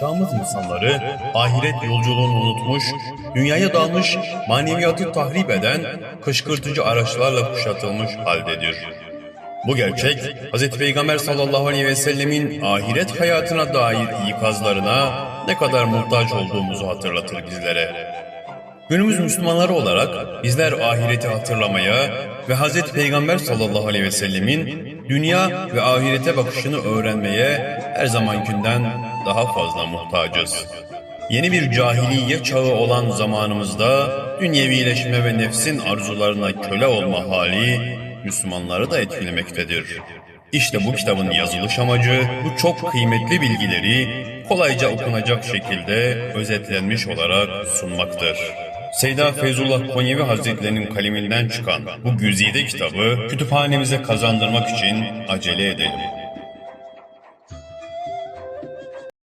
çağımız insanları ahiret yolculuğunu unutmuş, dünyaya dalmış, maneviyatı tahrip eden kışkırtıcı araçlarla kuşatılmış haldedir. Bu gerçek, Hz. Peygamber sallallahu aleyhi ve sellemin ahiret hayatına dair ikazlarına ne kadar muhtaç olduğumuzu hatırlatır bizlere. Günümüz Müslümanları olarak bizler ahireti hatırlamaya ve Hz. Peygamber sallallahu aleyhi ve sellemin dünya ve ahirete bakışını öğrenmeye her zamankinden daha fazla muhtacız. Yeni bir cahiliye çağı olan zamanımızda dünyevileşme ve nefsin arzularına köle olma hali Müslümanları da etkilemektedir. İşte bu kitabın yazılış amacı bu çok kıymetli bilgileri kolayca okunacak şekilde özetlenmiş olarak sunmaktır. Seyda Feyzullah Konyevi Hazretlerinin kaleminden çıkan bu güzide kitabı kütüphanemize kazandırmak için acele edelim.